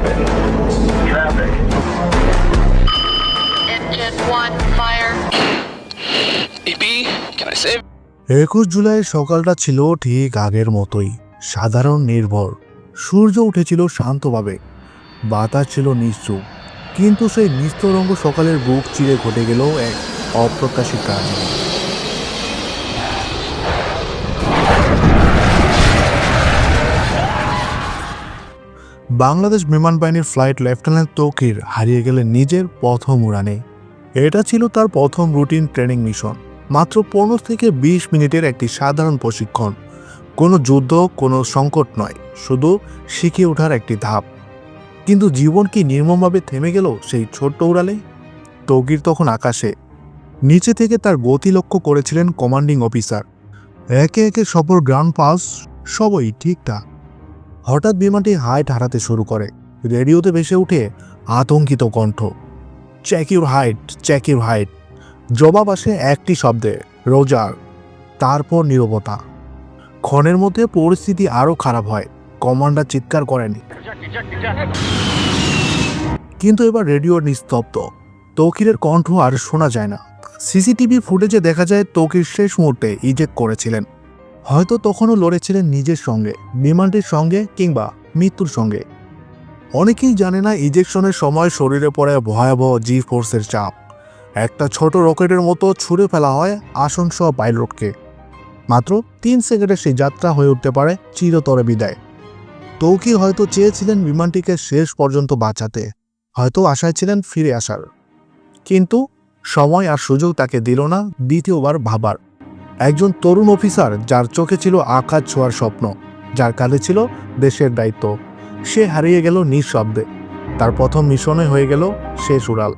Traffic. Traffic. একুশ জুলাই সকালটা ছিল ঠিক আগের মতোই। সাধারণ নির্ভর। সূর্য উঠেছিল শান্তভাবে। বাতাস ছিল নিশ্চু কিন্তু সেই নিস্তরঙ্গ সকালের বুক চিরে ঘটে গেল এক অপ্রত্যাশিত কাজ বাংলাদেশ বিমান বাহিনীর ফ্লাইট লেফটেন্যান্ট তৌকির হারিয়ে গেলেন নিজের প্রথম উড়ানে। এটা ছিল তার প্রথম রুটিন ট্রেনিং মিশন। মাত্র পনেরো থেকে বিশ মিনিটের একটি সাধারণ প্রশিক্ষণ। কোনো যুদ্ধ, কোনো সংকট নয়, শুধু শিখে ওঠার একটি ধাপ। কিন্তু জীবন কি নির্মমভাবে থেমে গেল সেই ছোট্ট উড়ালে? তৌকির তখন আকাশে, নিচে থেকে তার গতি লক্ষ্য করেছিলেন কমান্ডিং অফিসার। একে একে সফর গ্রাউন্ড পাস সবই ঠিকঠাক হঠাৎ বিমানটি হাইট হারাতে শুরু করে। রেডিওতে ভেসে উঠে আতঙ্কিত কণ্ঠ। Check your height check your height জবাব আসে একটি শব্দে রোজার তারপর নীরবতা। ক্ষণের মধ্যে পরিস্থিতি আরও খারাপ হয়। কমান্ডার চিৎকার করেনি। কিন্তু এবার রেডিওর নিস্তব্ধ। তৌকিরের কণ্ঠ আর শোনা যায় না। সিসিটিভি ফুটেজে দেখা যায় তৌকির শেষ মুহূর্তে ইজেক্ট করেছিলেন। হয়তো তখনও লড়েছিলেন নিজের সঙ্গে, বিমানটির সঙ্গে কিংবা মৃত্যুর সঙ্গে। অনেকেই জানে না ইজেকশনের সময় শরীরে পড়ে ভয়াবহ জি ফোর্সের চাপ। একটা ছোট রকেটের মতো ছুঁড়ে ফেলা হয় আসনসহ পাইলটকে মাত্র তিন সেকেন্ডে সেই যাত্রা হয়ে উঠতে পারে চিরতরে বিদায়। তৌকি হয়তো চেয়েছিলেন বিমানটিকে শেষ পর্যন্ত বাঁচাতে, হয়তো আশায় ছিলেন ফিরে আসার। কিন্তু সময় আর সুযোগ তাকে দিল না দ্বিতীয়বার ভাবার। একজন তরুণ অফিসার যার চোখে ছিল আকাশ ছোঁয়ার স্বপ্ন, যার কাঁধে ছিল দেশের দায়িত্ব। সে হারিয়ে গেল নিঃশব্দে। তার প্রথম মিশনে হয়ে গেল শেষ উড়াল।